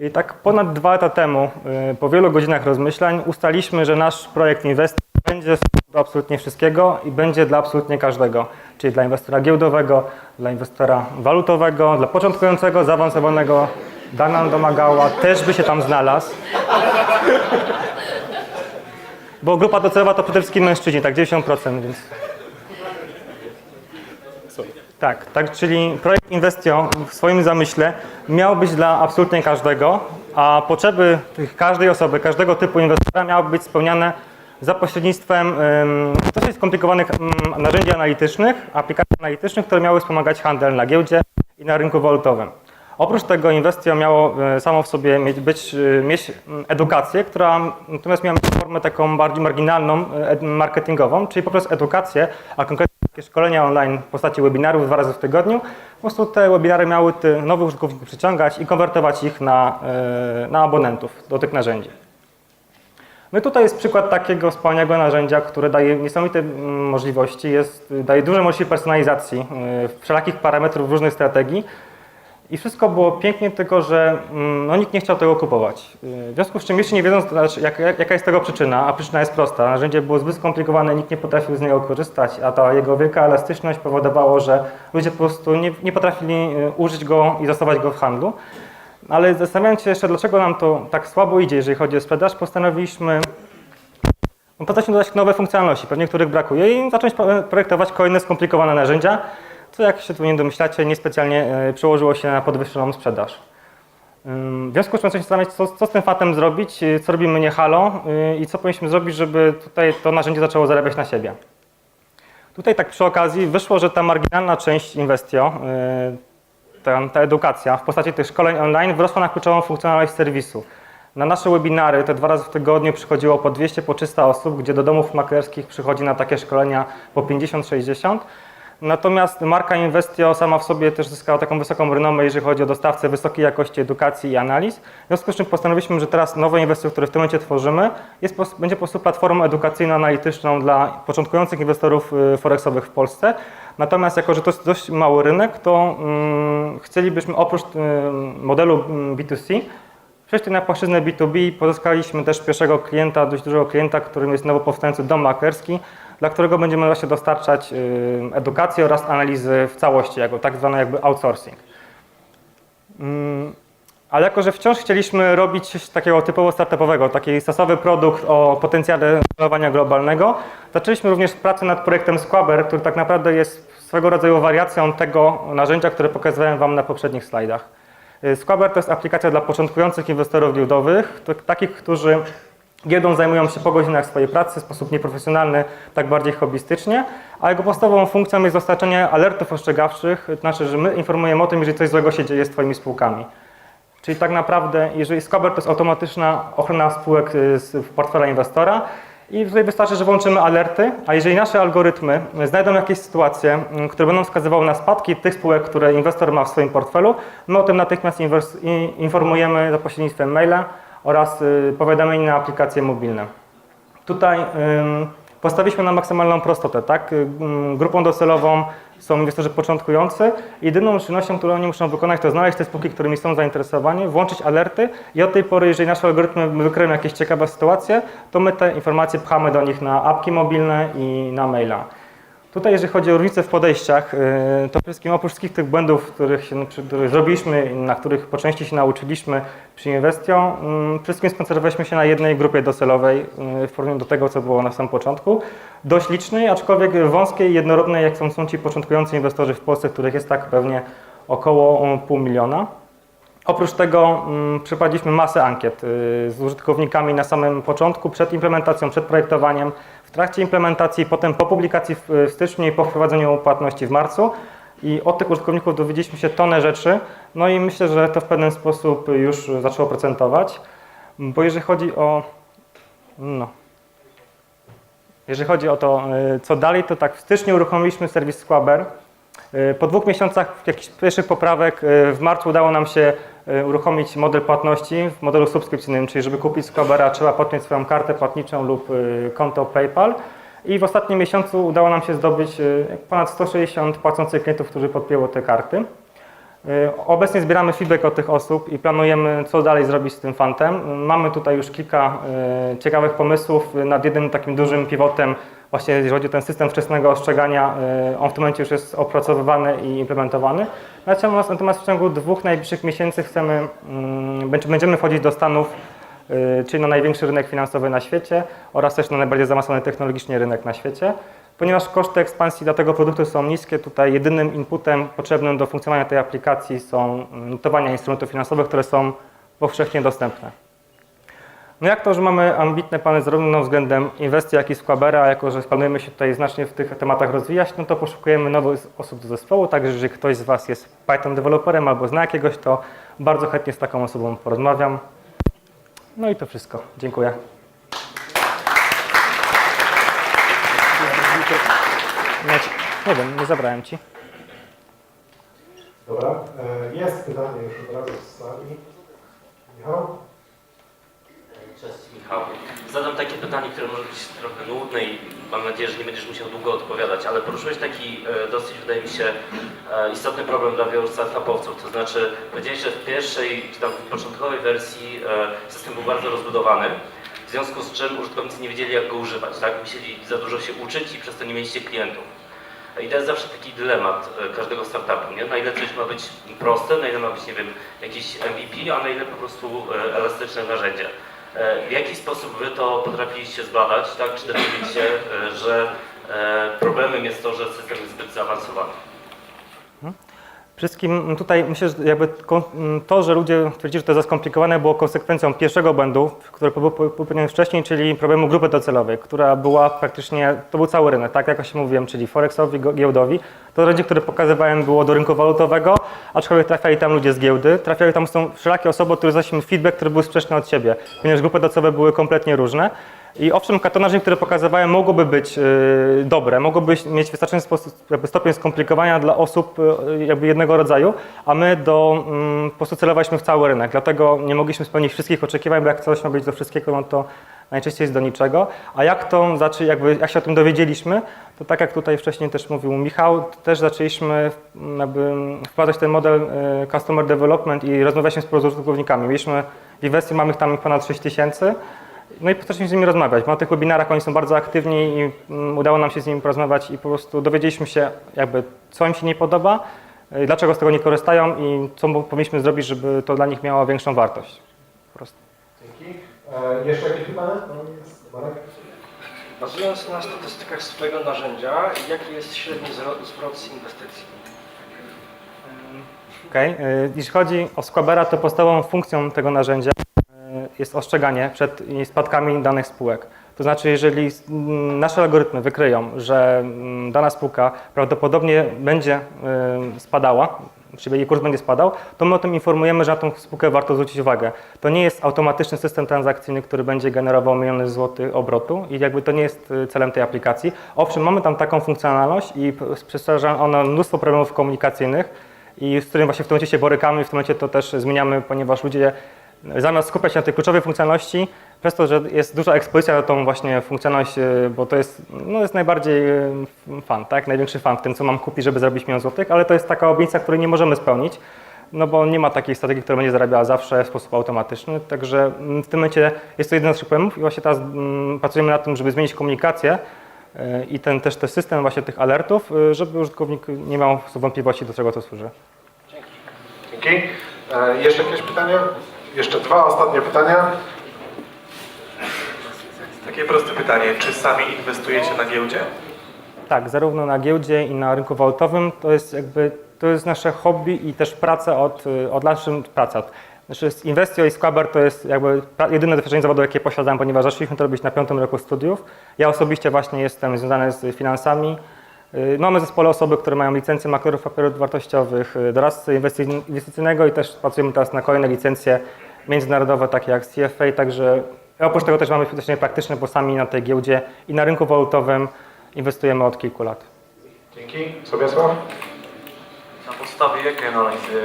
I tak ponad dwa lata temu, y, po wielu godzinach rozmyślań, ustaliśmy, że nasz projekt Inwest będzie do absolutnie wszystkiego i będzie dla absolutnie każdego. Czyli dla inwestora giełdowego, dla inwestora walutowego, dla początkującego, zaawansowanego. Dana domagała, też by się tam znalazł. Bo grupa docelowa to przede wszystkim mężczyźni, tak 90%, więc tak, tak, czyli projekt Investio w swoim zamyśle miał być dla absolutnie każdego, a potrzeby każdej osoby, każdego typu inwestora miały być spełniane za pośrednictwem ym, dosyć skomplikowanych ym, narzędzi analitycznych, aplikacji analitycznych, które miały wspomagać handel na giełdzie i na rynku walutowym. Oprócz tego Investio miało e, samo w sobie mieć, być, e, mieć edukację, która natomiast miała formę taką bardziej marginalną, e, marketingową, czyli poprzez edukację, a konkretnie takie szkolenia online w postaci webinarów dwa razy w tygodniu. Po prostu te webinary miały nowych użytkowników przyciągać i konwertować ich na, e, na abonentów do tych narzędzi. No i tutaj jest przykład takiego wspaniałego narzędzia, które daje niesamowite mm, możliwości, jest, daje duże możliwości personalizacji e, wszelakich parametrów różnych strategii. I wszystko było pięknie, tylko że mm, no, nikt nie chciał tego kupować. W związku z czym jeszcze nie wiedząc, znaczy, jak, jak, jaka jest tego przyczyna, a przyczyna jest prosta, narzędzie było zbyt skomplikowane, nikt nie potrafił z niego korzystać, a ta jego wielka elastyczność powodowała, że ludzie po prostu nie, nie potrafili y, użyć go i zastosować go w handlu. Ale zastanawiając się jeszcze, dlaczego nam to tak słabo idzie, jeżeli chodzi o sprzedaż, postanowiliśmy no, postanowiliśmy dodać nowe funkcjonalności, pewnie których brakuje i zacząć pro- projektować kolejne skomplikowane narzędzia, co jak się tu nie domyślacie, niespecjalnie e, przełożyło się na podwyższoną sprzedaż. W związku z czym zaczęliśmy zastanawiać, co, co z tym fatem zrobić, y, co robimy nie halo y, i co powinniśmy zrobić, żeby tutaj to narzędzie zaczęło zarabiać na siebie. Tutaj tak przy okazji wyszło, że ta marginalna część Investio, y, ta, ta edukacja w postaci tych szkoleń online wyrosła na kluczową funkcjonalność serwisu. Na nasze webinary te dwa razy w tygodniu przychodziło po 200, po 300 osób, gdzie do domów maklerskich przychodzi na takie szkolenia po 50-60. Natomiast marka Investio sama w sobie też zyskała taką wysoką renomę, jeżeli chodzi o dostawcę wysokiej jakości edukacji i analiz. W związku z czym postanowiliśmy, że teraz nowe Investio, które w tym momencie tworzymy, jest, będzie po prostu platformą edukacyjno-analityczną dla początkujących inwestorów y, forexowych w Polsce. Natomiast jako, że to jest dość mały rynek, to mm, chcielibyśmy oprócz y, modelu mm, B2C Przejść na płaszczyznę B2B pozyskaliśmy też pierwszego klienta, dość dużego klienta, którym jest nowo powstający dom maklerski, dla którego będziemy właśnie dostarczać y, edukację oraz analizy w całości, jako tak zwany jakby outsourcing. Mm, Ale jako, że wciąż chcieliśmy robić coś takiego typowo startupowego, taki stosowy produkt o potencjale skalowania globalnego, zaczęliśmy również pracę nad projektem Squabber, który tak naprawdę jest swego rodzaju wariacją tego narzędzia, które pokazywałem Wam na poprzednich slajdach. Y, Squabber to jest aplikacja dla początkujących inwestorów giełdowych, takich, którzy giełdą zajmują się po godzinach swojej pracy w sposób nieprofesjonalny, tak bardziej hobbystycznie, a jego podstawową funkcją jest dostarczenie alertów ostrzegawczych, to znaczy, że my informujemy o tym, jeżeli coś złego się dzieje z Twoimi spółkami. Czyli tak naprawdę, jeżeli Squabber to jest automatyczna ochrona spółek y, z portfela inwestora i tutaj wystarczy, że włączymy alerty, a jeżeli nasze algorytmy znajdą jakieś sytuacje, y, które będą wskazywały na spadki tych spółek, które inwestor ma w swoim portfelu, my o tym natychmiast informujemy za pośrednictwem maila oraz y, powiadamień na aplikacje mobilne. Tutaj postawiliśmy na maksymalną prostotę, tak? Ym, grupą docelową są inwestorzy początkujący. Jedyną czynnością, którą oni muszą wykonać, to znaleźć te spółki, którymi są zainteresowani, włączyć alerty i od tej pory, jeżeli nasze algorytmy wykryją jakieś ciekawe sytuacje, to my te informacje pchamy do nich na apki mobilne i na maila. Tutaj, jeżeli chodzi o różnice w podejściach, yy, to wszystkim oprócz wszystkich tych błędów, których, których zrobiliśmy i na których po części się nauczyliśmy przy yy, przede wszystkim skoncentrowaliśmy się na jednej grupie docelowej yy, w porównaniu do tego, co było na samym początku. Dość licznej, aczkolwiek wąskiej, jednorodnej, jak są, są ci początkujący inwestorzy w Polsce, których jest tak pewnie około yy, pół miliona. Oprócz tego mm, przeprowadziliśmy masę ankiet y, z użytkownikami na samym początku, przed implementacją, przed projektowaniem, trakcie implementacji, potem po publikacji w, styczniu i po wprowadzeniu płatności w marcu. I od tych użytkowników dowiedzieliśmy się tonę rzeczy, no i myślę, że to w pewien sposób już zaczęło procentować. Bo jeżeli chodzi o. No. Jeżeli chodzi o to, y, co dalej, to tak, w styczniu uruchomiliśmy serwis Squabber. Y, Po dwóch miesiącach jakichś pierwszych poprawek y, w marcu udało nam się uruchomić model płatności w modelu subskrypcyjnym, czyli żeby kupić Squabbera trzeba podpiąć swoją kartę płatniczą lub y, konto PayPal. I w ostatnim miesiącu udało nam się zdobyć y, ponad 160 płacących klientów, którzy podpięło te karty. Obecnie zbieramy feedback od tych osób i planujemy, co dalej zrobić z tym fantem. Mamy tutaj już kilka ciekawych pomysłów nad jednym takim dużym pivotem, właśnie jeżeli chodzi o ten system wczesnego ostrzegania. y, On w tym momencie już jest opracowywany i implementowany. Natomiast, w ciągu dwóch najbliższych miesięcy chcemy, mm, będzie- będziemy wchodzić do Stanów, y, czyli na największy rynek finansowy na świecie oraz też na najbardziej zaawansowany technologicznie rynek na świecie. Ponieważ koszty ekspansji dla tego produktu są niskie, tutaj jedynym inputem potrzebnym do funkcjonowania tej aplikacji są mm, notowania instrumentów finansowych, które są powszechnie dostępne. No jak to, że mamy ambitne plany zarówno względem inwestycji, jak i Squabera, a jako że planujemy się tutaj znacznie w tych tematach rozwijać, no to poszukujemy nowych osób do zespołu, także jeżeli ktoś z Was jest Python deweloperem albo zna jakiegoś, to bardzo chętnie z taką osobą porozmawiam. No i to wszystko. Dziękuję. Nie, nie wiem, nie zabrałem Ci. Dobra, e, jest pytanie już od razu z sali. Michał? Cześć Michał. Zadam takie pytanie, które może być trochę nudne i mam nadzieję, że nie będziesz musiał długo odpowiadać, ale poruszyłeś taki e, dosyć, wydaje mi się, e, istotny problem dla wielu startupowców. To znaczy, powiedziałeś, że w pierwszej, czy tam w początkowej wersji e, system był bardzo rozbudowany, w związku z czym użytkownicy nie wiedzieli, jak go używać, tak? Musieli za dużo się uczyć i przez to nie mieliście klientów. I to jest zawsze taki dylemat każdego startupu, nie? Na ile coś ma być proste, na ile ma być, nie wiem, jakiś MVP, a na ile po prostu elastyczne narzędzie. E, W jaki sposób Wy to potrafiliście zbadać, tak? Czy dowiedzieć się, e, że e, problemem jest to, że system jest zbyt zaawansowany? Wszystkim tutaj myślę, że jakby to, że ludzie twierdzili, że to jest skomplikowane, było konsekwencją pierwszego błędu, który był popełniony wcześniej, czyli problemu grupy docelowej, która była praktycznie, to był cały rynek, tak jak ja się mówiłem, czyli Forexowi, giełdowi. To narzędzie, które pokazywałem było do rynku walutowego, aczkolwiek trafiali tam ludzie z giełdy, trafiali tam są wszelakie osoby, które zasiły feedback, który był sprzeczny od siebie, ponieważ grupy docelowe były kompletnie różne. I owszem, to które pokazywałem, mogłoby być y, dobre, mogłoby mieć wystarczający sposób, stopień skomplikowania dla osób y, jakby jednego rodzaju, a my do, mm, po prostu celowaliśmy w cały rynek, dlatego nie mogliśmy spełnić wszystkich oczekiwań, bo jak coś ma być do wszystkiego, no to najczęściej jest do niczego. A jak to zaczęli, jakby, jak się o tym dowiedzieliśmy, to tak jak tutaj wcześniej też mówił Michał, też zaczęliśmy mm, jakby wprowadzać ten model y, Customer Development i rozmawialiśmy z użytkownikami. Mieliśmy w wersji mamy ich tam ponad 6 tysięcy. No i zaczęliśmy z nimi rozmawiać. Na tych webinarach oni są bardzo aktywni i mm, udało nam się z nimi porozmawiać i po prostu dowiedzieliśmy się jakby co im się nie podoba, y, dlaczego z tego nie korzystają i co powinniśmy zrobić, żeby to dla nich miało większą wartość. Po prostu. Dzięki. E, jeszcze jakieś pytania? Marek? Bazując na statystykach swojego narzędzia, jaki jest średni zwrot- z inwestycji? Okej. y, Jeśli chodzi o Squabera, to podstawową funkcją tego narzędzia jest ostrzeganie przed spadkami danych spółek. To znaczy, jeżeli nasze algorytmy wykryją, że dana spółka prawdopodobnie będzie y, spadała, czyli jej kurs będzie spadał, to my o tym informujemy, że na tą spółkę warto zwrócić uwagę. To nie jest automatyczny system transakcyjny, który będzie generował miliony złotych obrotu i jakby to nie jest y, celem tej aplikacji. Owszem, mamy tam taką funkcjonalność i przystarza ona mnóstwo problemów komunikacyjnych, i z którym właśnie w tym momencie się borykamy i w tym momencie to też zmieniamy, ponieważ ludzie zamiast skupiać się na tej kluczowej funkcjonalności, przez to, że jest duża ekspozycja na tą właśnie funkcjonalność, e, bo to jest, no jest najbardziej e, fan, tak? Największy fan w tym, co mam kupić, żeby zarobić milion złotych, ale to jest taka obietnica, której nie możemy spełnić, no bo nie ma takiej strategii, która będzie zarabiała zawsze w sposób automatyczny, także mm, w tym momencie jest to jeden z naszych problemów i właśnie teraz mm, pracujemy nad tym, żeby zmienić komunikację, e, i ten też ten system właśnie tych alertów, żeby użytkownik nie miał wątpliwości, do czego to służy. Dzięki. E, jeszcze jakieś pytania? Jeszcze dwa ostatnie pytania. Takie proste pytanie, czy sami inwestujecie na giełdzie? Tak, zarówno na giełdzie i na rynku walutowym to jest jakby to jest nasze hobby i też praca od, od lat praca. Znaczy Investio i Squaber to jest jakby jedyne doświadczenie zawodowe, jakie posiadam, ponieważ zaczęliśmy to robić na piątym roku studiów. Ja osobiście właśnie jestem związany z finansami. Y, Mamy w zespole osoby, które mają licencję maklerów papierów wartościowych, y, doradcy inwestycy- inwestycyjnego i też pracujemy teraz na kolejne licencje międzynarodowe, takie jak CFA, także oprócz tego też mamy doświadczenie praktyczne, bo sami na tej giełdzie i na rynku walutowym inwestujemy od kilku lat. Dzięki. Sobiesław? Na podstawie jakiej analizy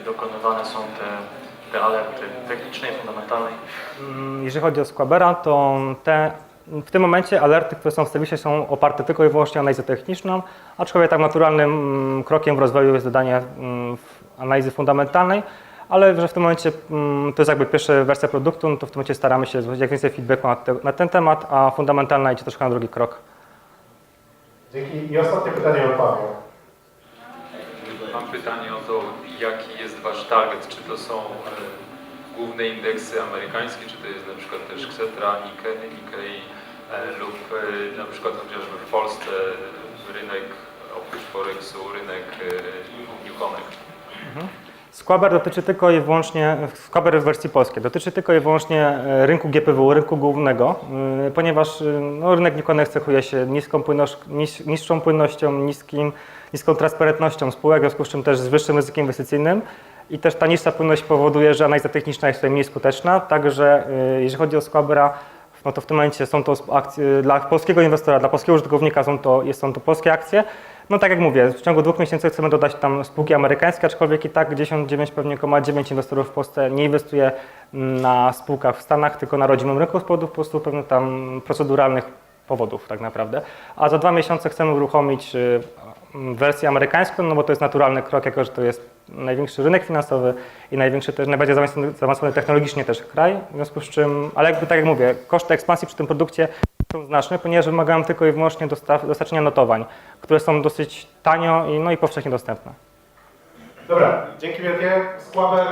y, dokonywane są te, te alerty technicznej, fundamentalnej? Mm, Jeżeli chodzi o Squabera, to te, w tym momencie alerty, które są w serwisie są oparte tylko i wyłącznie o analizę techniczną, aczkolwiek tak naturalnym mm, krokiem w rozwoju jest dodanie mm, analizy fundamentalnej, ale że w tym momencie mm, to jest jakby pierwsza wersja produktu, no to w tym momencie staramy się złożyć jak więcej feedbacku na, te, na ten temat, a fundamentalna idzie troszkę na drugi krok. Dzięki. I ostatnie pytanie od Paweł. Mam pytanie o to, jaki jest Wasz target? Czy to są e, główne indeksy amerykańskie, czy to jest na przykład też Xetra, Nikkei, Nikkei lub e, na przykład chociażby w Polsce rynek oprócz Forexu, rynek e, Newcomek? Squaber dotyczy tylko i wyłącznie, Squaber w wersji polskiej, dotyczy tylko i wyłącznie e, rynku GPW, rynku głównego, ponieważ no, rynek Nikonek cechuje się niską płynność, niższą płynnością, niskim, niską transparentnością spółek, w związku z czym też z wyższym ryzykiem inwestycyjnym i też ta niższa płynność powoduje, że analiza techniczna jest tutaj mniej skuteczna, także y, jeżeli chodzi o Squabera, no to w tym momencie są to akcje dla polskiego inwestora, dla polskiego użytkownika są to, są to polskie akcje. No tak jak mówię, w ciągu dwóch miesięcy chcemy dodać tam spółki amerykańskie, aczkolwiek i tak 99 pewnie 9 inwestorów w Polsce nie inwestuje na spółkach w Stanach, tylko na rodzimym rynku z powodów po prostu pewnych tam proceduralnych powodów tak naprawdę. A za dwa miesiące chcemy uruchomić y, wersję amerykańską, no bo to jest naturalny krok, jako że to jest największy rynek finansowy i największy też, najbardziej zaawansowany, technologicznie też kraj, w związku z czym, ale jakby tak jak mówię, koszty ekspansji przy tym produkcie są znaczne, ponieważ wymagają tylko i wyłącznie dostaw, dostarczenia notowań, które są dosyć tanio i, no i powszechnie dostępne. Dobra, dzięki wielkie. Squaber,